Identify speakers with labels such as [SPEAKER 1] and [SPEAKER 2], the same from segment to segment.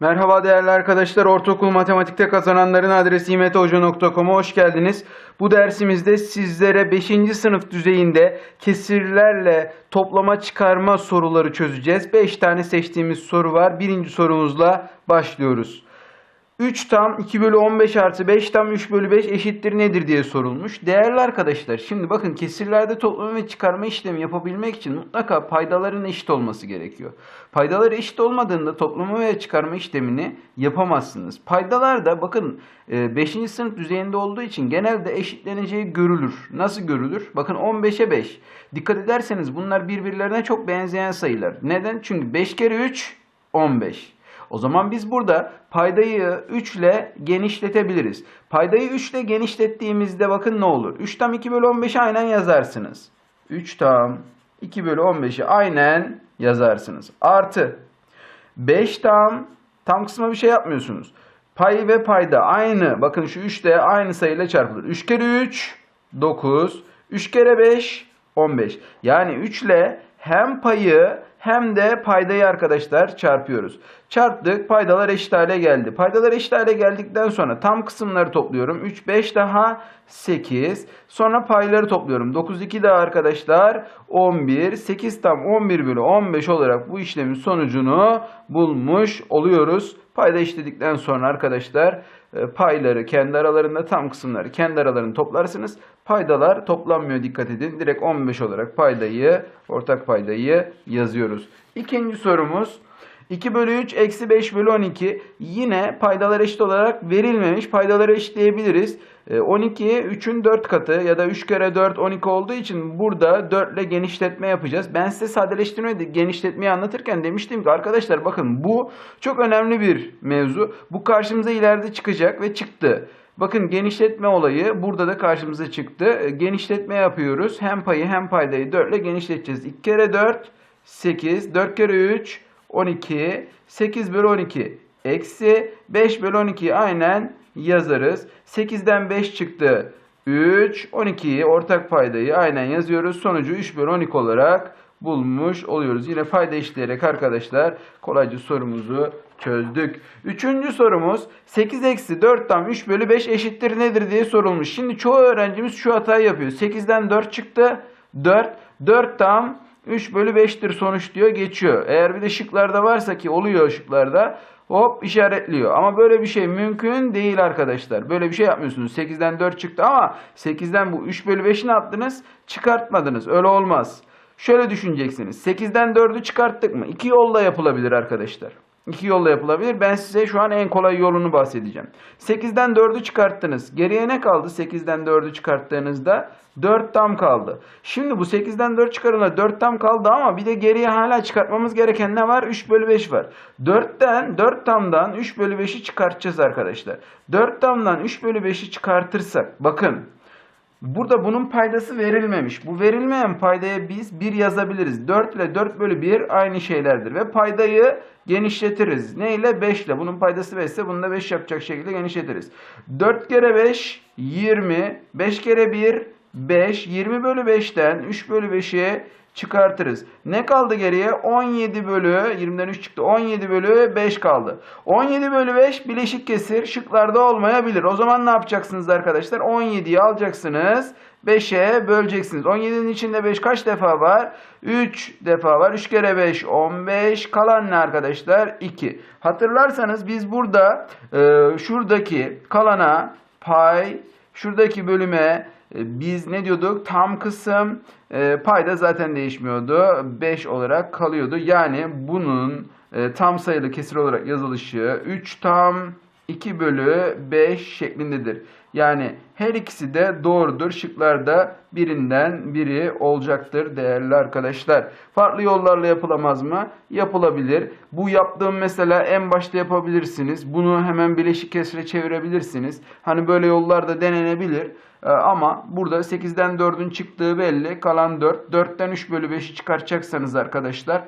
[SPEAKER 1] Merhaba değerli arkadaşlar. Ortaokul matematikte kazananların adresi imethoca.com'a hoş geldiniz. Bu dersimizde sizlere 5. sınıf düzeyinde kesirlerle toplama çıkarma soruları çözeceğiz. 5 tane seçtiğimiz soru var. Birinci sorumuzla başlıyoruz. 3 tam 2 bölü 15 artı 5 tam 3 bölü 5 eşittir nedir diye sorulmuş. Değerli arkadaşlar şimdi bakın kesirlerde toplama ve çıkarma işlemi yapabilmek için mutlaka paydaların eşit olması gerekiyor. Paydaları eşit olmadığında toplama ve çıkarma işlemini yapamazsınız. Paydalar da bakın 5. sınıf düzeyinde olduğu için genelde eşitleneceği görülür. Nasıl görülür? Bakın 15'e 5. Dikkat ederseniz bunlar birbirlerine çok benzeyen sayılar. Neden? Çünkü 5 kere 3 15. O zaman biz burada paydayı 3 ile genişletebiliriz. Paydayı 3 ile genişlettiğimizde bakın ne olur? 3 tam 2 bölü 15'i aynen yazarsınız. 3 tam 2 bölü 15'i aynen yazarsınız. Artı 5 tam tam kısma bir şey yapmıyorsunuz. Pay ve payda aynı. Bakın şu 3 de aynı sayıyla çarpılır. 3 kere 3 9. 3 kere 5 15. Yani 3 ile hem payı hem de paydayı arkadaşlar çarpıyoruz. Çarptık paydalar eşit hale geldi. Paydalar eşit hale geldikten sonra tam kısımları topluyorum. 3 5 daha 8. Sonra payları topluyorum. 9 2 daha arkadaşlar 11. 8 tam 11 bölü 15 olarak bu işlemin sonucunu bulmuş oluyoruz. Payda işledikten sonra arkadaşlar e, payları kendi aralarında tam kısımları kendi aralarını toplarsınız. Paydalar toplanmıyor dikkat edin. Direkt 15 olarak paydayı ortak paydayı yazıyoruz. İkinci sorumuz 2 bölü 3 eksi 5 bölü 12 yine paydalar eşit olarak verilmemiş paydaları eşitleyebiliriz. E, 12 3'ün 4 katı ya da 3 kere 4 12 olduğu için burada 4 ile genişletme yapacağız. Ben size sadeleştirme genişletmeyi anlatırken demiştim ki arkadaşlar bakın bu çok önemli bir mevzu. Bu karşımıza ileride çıkacak ve çıktı. Bakın genişletme olayı burada da karşımıza çıktı. E, Genişletme yapıyoruz. Hem payı hem paydayı 4 ile genişleteceğiz. 2 kere 4 8 4 kere 3 12 8 bölü 12 eksi 5 bölü 12'yi aynen yazarız. 8'den 5 çıktı. 3 12'yi ortak paydayı aynen yazıyoruz. Sonucu 3 bölü 12 olarak bulmuş oluyoruz. Yine payda işleyerek arkadaşlar kolayca sorumuzu çözdük. Üçüncü sorumuz 8 eksi 4 tam 3 bölü 5 eşittir nedir diye sorulmuş. Şimdi çoğu öğrencimiz şu hatayı yapıyor. 8'den 4 çıktı. 4. 4 tam 3 bölü 5'tir sonuç diyor geçiyor. Eğer bir de şıklarda varsa ki oluyor şıklarda hop işaretliyor. Ama böyle bir şey mümkün değil arkadaşlar. Böyle bir şey yapmıyorsunuz. 8'den 4 çıktı ama 8'den bu 3 bölü 5'i ne yaptınız? Çıkartmadınız. Öyle olmaz. Şöyle düşüneceksiniz. 8'den 4'ü çıkarttık mı? İki yolla yapılabilir arkadaşlar. İki yolla yapılabilir. Ben size şu an en kolay yolunu bahsedeceğim. 8'den 4'ü çıkarttınız. Geriye ne kaldı 8'den 4'ü çıkarttığınızda? 4 tam kaldı. Şimdi bu 8'den 4 çıkarınca 4 tam kaldı ama bir de geriye hala çıkartmamız gereken ne var? 3 bölü 5 var. 4'ten 4 tamdan 3 bölü 5'i çıkartacağız arkadaşlar. 4 tamdan 3 bölü 5'i çıkartırsak bakın Burada bunun paydası verilmemiş. Bu verilmeyen paydaya biz 1 yazabiliriz. 4 ile 4 bölü 1 aynı şeylerdir. Ve paydayı genişletiriz. Ne ile? 5 ile. Bunun paydası 5 ise bunu da 5 yapacak şekilde genişletiriz. 4 kere 5 20. 5 kere 1 5. 20 bölü 5'ten 3 bölü 5'i çıkartırız. Ne kaldı geriye? 17 bölü 20'den 3 çıktı. 17 bölü 5 kaldı. 17 bölü 5 bileşik kesir şıklarda olmayabilir. O zaman ne yapacaksınız arkadaşlar? 17'yi alacaksınız. 5'e böleceksiniz. 17'nin içinde 5 kaç defa var? 3 defa var. 3 kere 5 15. Kalan ne arkadaşlar? 2. Hatırlarsanız biz burada e, şuradaki kalana pay şuradaki bölüme biz ne diyorduk? Tam kısım e, payda zaten değişmiyordu. 5 olarak kalıyordu. Yani bunun e, tam sayılı kesir olarak yazılışı 3 tam 2 bölü 5 şeklindedir. Yani her ikisi de doğrudur. Şıklarda birinden biri olacaktır değerli arkadaşlar. Farklı yollarla yapılamaz mı? Yapılabilir. Bu yaptığım mesela en başta yapabilirsiniz. Bunu hemen bileşik kesire çevirebilirsiniz. Hani böyle yollar da denenebilir. Ee, ama burada 8'den 4'ün çıktığı belli. Kalan 4. 4'ten 3 bölü 5'i çıkartacaksanız arkadaşlar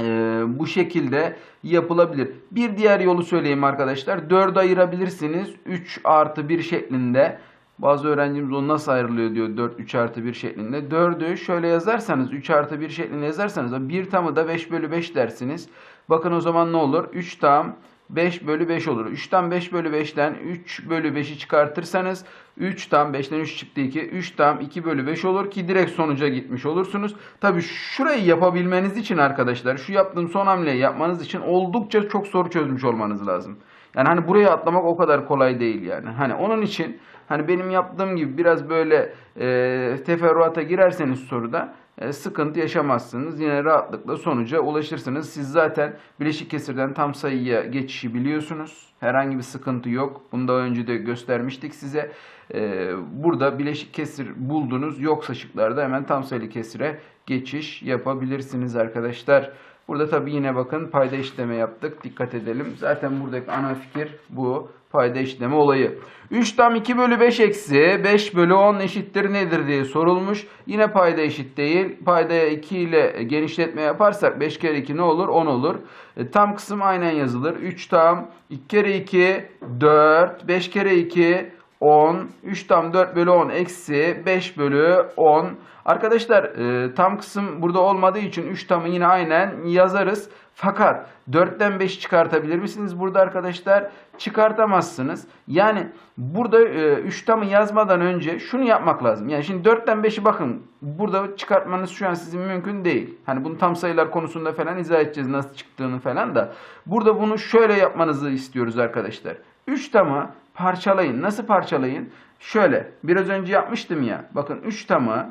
[SPEAKER 1] e, bu şekilde yapılabilir. Bir diğer yolu söyleyeyim arkadaşlar. 4'ü ayırabilirsiniz. 3 artı 1 şeklinde. Bazı öğrencimiz onu nasıl ayrılıyor diyor 4 3 artı 1 şeklinde. 4'ü şöyle yazarsanız 3 artı 1 şeklinde yazarsanız 1 tamı da 5 bölü 5 dersiniz. Bakın o zaman ne olur? 3 tam 5 bölü 5 olur. 3'ten 5 bölü 5'ten 3 bölü 5'i çıkartırsanız 3 tam 5'ten 3 çıktı 2. 3 tam 2 bölü 5 olur ki direkt sonuca gitmiş olursunuz. Tabi şurayı yapabilmeniz için arkadaşlar şu yaptığım son hamleyi yapmanız için oldukça çok soru çözmüş olmanız lazım. Yani hani buraya atlamak o kadar kolay değil yani. Hani onun için hani benim yaptığım gibi biraz böyle e, teferruata girerseniz soruda sıkıntı yaşamazsınız. Yine rahatlıkla sonuca ulaşırsınız. Siz zaten bileşik kesirden tam sayıya geçişi biliyorsunuz. Herhangi bir sıkıntı yok. Bunu daha önce de göstermiştik size. E, burada bileşik kesir buldunuz. Yoksa şıklarda hemen tam sayılı kesire geçiş yapabilirsiniz arkadaşlar. Burada tabi yine bakın payda işleme yaptık. Dikkat edelim. Zaten buradaki ana fikir bu. Payda işleme olayı. 3 tam 2 bölü 5 eksi 5 bölü 10 eşittir nedir diye sorulmuş. Yine payda eşit değil. Paydaya 2 ile genişletme yaparsak 5 kere 2 ne olur? 10 olur. E, tam kısım aynen yazılır. 3 tam 2 kere 2 4 5 kere 2 10 3 tam 4 bölü 10 eksi 5 bölü 10 Arkadaşlar e, tam kısım burada olmadığı için 3 tamı yine aynen yazarız. Fakat 4'ten 5 çıkartabilir misiniz burada arkadaşlar? Çıkartamazsınız. Yani burada e, 3 tamı yazmadan önce şunu yapmak lazım. Yani şimdi 4'ten 5'i bakın burada çıkartmanız şu an sizin mümkün değil. Hani bunu tam sayılar konusunda falan izah edeceğiz nasıl çıktığını falan da. Burada bunu şöyle yapmanızı istiyoruz arkadaşlar. 3 tamı parçalayın. Nasıl parçalayın? Şöyle biraz önce yapmıştım ya. Bakın 3 tamı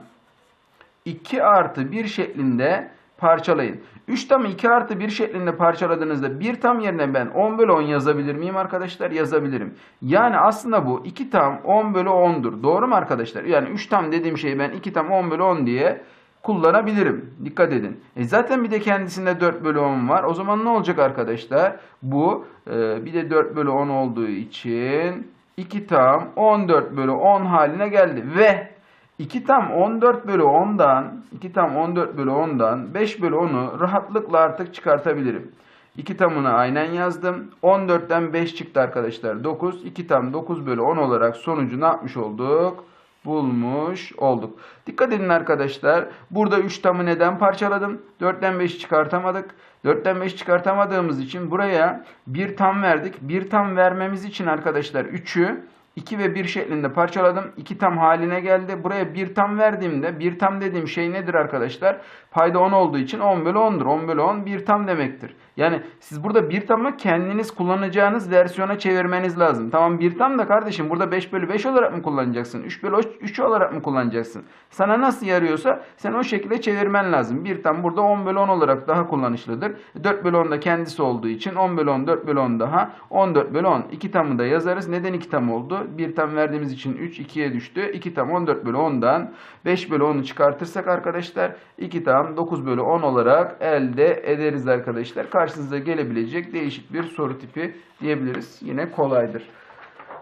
[SPEAKER 1] 2 artı 1 şeklinde parçalayın. 3 tamı 2 artı 1 şeklinde parçaladığınızda 1 tam yerine ben 10 bölü 10 yazabilir miyim arkadaşlar? Yazabilirim. Yani aslında bu 2 tam 10 bölü 10'dur. Doğru mu arkadaşlar? Yani 3 tam dediğim şeyi ben 2 tam 10 bölü 10 diye kullanabilirim. Dikkat edin. E zaten bir de kendisinde 4 bölü 10 var. O zaman ne olacak arkadaşlar? Bu e, bir de 4 bölü 10 olduğu için 2 tam 14 bölü 10 haline geldi. Ve 2 tam 14 bölü 10'dan 2 tam 14 bölü 10'dan 5 bölü 10'u rahatlıkla artık çıkartabilirim. 2 tamını aynen yazdım. 14'ten 5 çıktı arkadaşlar. 9. 2 tam 9 bölü 10 olarak sonucu ne yapmış olduk? Bulmuş olduk. Dikkat edin arkadaşlar. Burada 3 tamı neden parçaladım? 4'ten 5 çıkartamadık. 4'ten 5 çıkartamadığımız için buraya 1 tam verdik. 1 tam vermemiz için arkadaşlar 3'ü 2 ve 1 şeklinde parçaladım. 2 tam haline geldi. Buraya 1 tam verdiğimde 1 tam dediğim şey nedir arkadaşlar? Payda 10 olduğu için 10 bölü 10'dur. 10 bölü 10 1 tam demektir. Yani siz burada 1 tamı kendiniz kullanacağınız versiyona çevirmeniz lazım. Tamam 1 tam da kardeşim burada 5 bölü 5 olarak mı kullanacaksın? 3 bölü 3 olarak mı kullanacaksın? Sana nasıl yarıyorsa sen o şekilde çevirmen lazım. 1 tam burada 10 bölü 10 olarak daha kullanışlıdır. 4 bölü 10 da kendisi olduğu için 10 bölü 10 4 bölü 10 daha 14 bölü 10. 2 tamı da yazarız. Neden 2 tam oldu? 1 tam verdiğimiz için 3 2'ye düştü. 2 tam 14 bölü 10'dan 5 bölü 10'u çıkartırsak arkadaşlar 2 tam 9 bölü 10 olarak elde ederiz arkadaşlar. Karşınıza gelebilecek değişik bir soru tipi diyebiliriz. Yine kolaydır.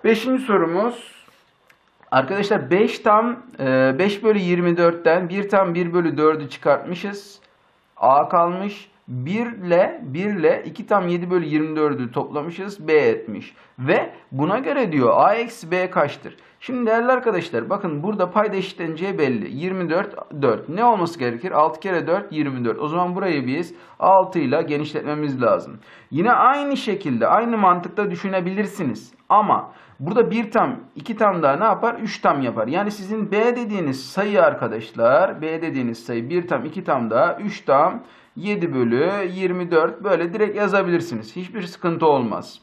[SPEAKER 1] Beşinci sorumuz Arkadaşlar 5 tam 5 bölü 24'ten 1 tam 1 bölü 4'ü çıkartmışız. A kalmış. 1 ile 1 ile 2 tam 7 bölü 24'ü toplamışız. B etmiş. Ve buna göre diyor A eksi B kaçtır? Şimdi değerli arkadaşlar bakın burada payda eşitleneceği belli. 24 4. Ne olması gerekir? 6 kere 4 24. O zaman burayı biz 6 ile genişletmemiz lazım. Yine aynı şekilde aynı mantıkta düşünebilirsiniz. Ama burada 1 tam 2 tam daha ne yapar? 3 tam yapar. Yani sizin B dediğiniz sayı arkadaşlar B dediğiniz sayı 1 tam 2 tam daha 3 tam 7 bölü 24 böyle direkt yazabilirsiniz. Hiçbir sıkıntı olmaz.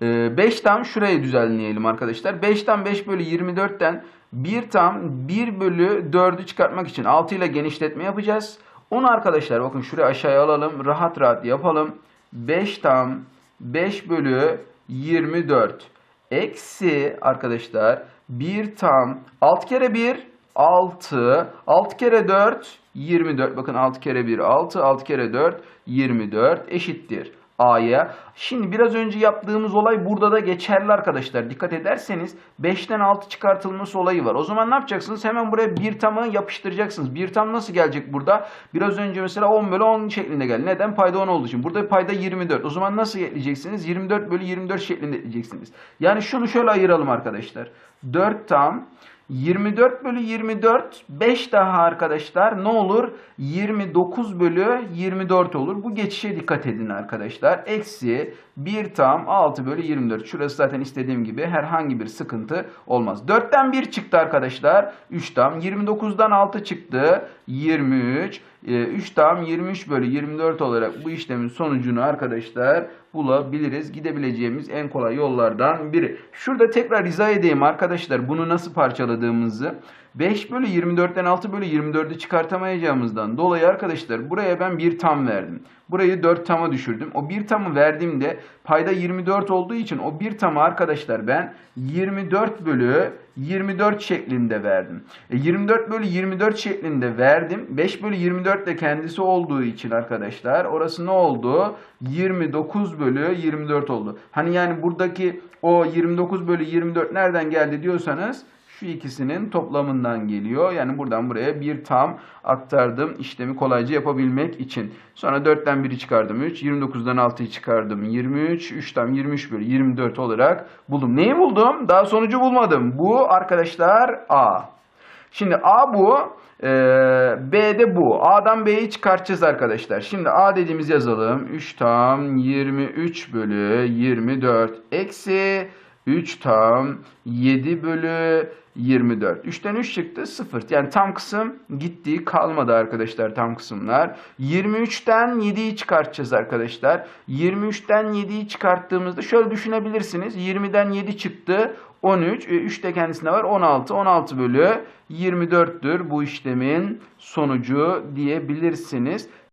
[SPEAKER 1] 5 tam şurayı düzenleyelim arkadaşlar. 5 tam 5 bölü 24'ten 1 tam 1 bölü 4'ü çıkartmak için 6 ile genişletme yapacağız. Onu arkadaşlar bakın şuraya aşağıya alalım. Rahat rahat yapalım. 5 tam 5 bölü 24 eksi arkadaşlar 1 tam 6 kere 1 6 6 kere 4 24 bakın 6 kere 1 6 6 kere 4 24 eşittir A'ya. Şimdi biraz önce yaptığımız olay burada da geçerli arkadaşlar. Dikkat ederseniz 5'ten 6 çıkartılması olayı var. O zaman ne yapacaksınız? Hemen buraya bir tamı yapıştıracaksınız. Bir tam nasıl gelecek burada? Biraz önce mesela 10 bölü 10 şeklinde geldi. Neden? Payda 10 olduğu için. Burada payda 24. O zaman nasıl ekleyeceksiniz? 24 bölü 24 şeklinde ekleyeceksiniz. Yani şunu şöyle ayıralım arkadaşlar. 4 tam 24 bölü 24 5 daha arkadaşlar ne olur? 29 bölü 24 olur. Bu geçişe dikkat edin arkadaşlar. Eksi 1 tam 6 bölü 24. Şurası zaten istediğim gibi herhangi bir sıkıntı olmaz. 4'ten 1 çıktı arkadaşlar. 3 tam. 29'dan 6 çıktı. 23. 3 tam 23 bölü 24 olarak bu işlemin sonucunu arkadaşlar bulabiliriz. Gidebileceğimiz en kolay yollardan biri. Şurada tekrar izah edeyim arkadaşlar bunu nasıl parçaladığımızı. 5 bölü 24'ten 6 bölü 24'ü çıkartamayacağımızdan dolayı arkadaşlar buraya ben 1 tam verdim. Burayı 4 tama düşürdüm. O 1 tamı verdiğimde payda 24 olduğu için o 1 tamı arkadaşlar ben 24 bölü 24 şeklinde verdim. E 24 bölü 24 şeklinde verdim. 5 bölü 24 de kendisi olduğu için arkadaşlar orası ne oldu? 29 bölü 24 oldu. Hani yani buradaki o 29 bölü 24 nereden geldi diyorsanız şu ikisinin toplamından geliyor. Yani buradan buraya bir tam aktardım işlemi kolayca yapabilmek için. Sonra 4'ten 1'i çıkardım 3. 29'dan 6'yı çıkardım 23. 3'ten 23 bölü 24 olarak buldum. Neyi buldum? Daha sonucu bulmadım. Bu arkadaşlar A. Şimdi A bu. e, B de bu. A'dan B'yi çıkartacağız arkadaşlar. Şimdi A dediğimiz yazalım. 3 tam 23 bölü 24 eksi 3 tam 7 bölü 24. 3'ten 3 çıktı 0. Yani tam kısım gitti kalmadı arkadaşlar tam kısımlar. 23'ten 7'yi çıkartacağız arkadaşlar. 23'ten 7'yi çıkarttığımızda şöyle düşünebilirsiniz. 20'den 7 çıktı 13. 3 de kendisinde var 16. 16 bölü 24'tür bu işlemin sonucu diyebilirsiniz.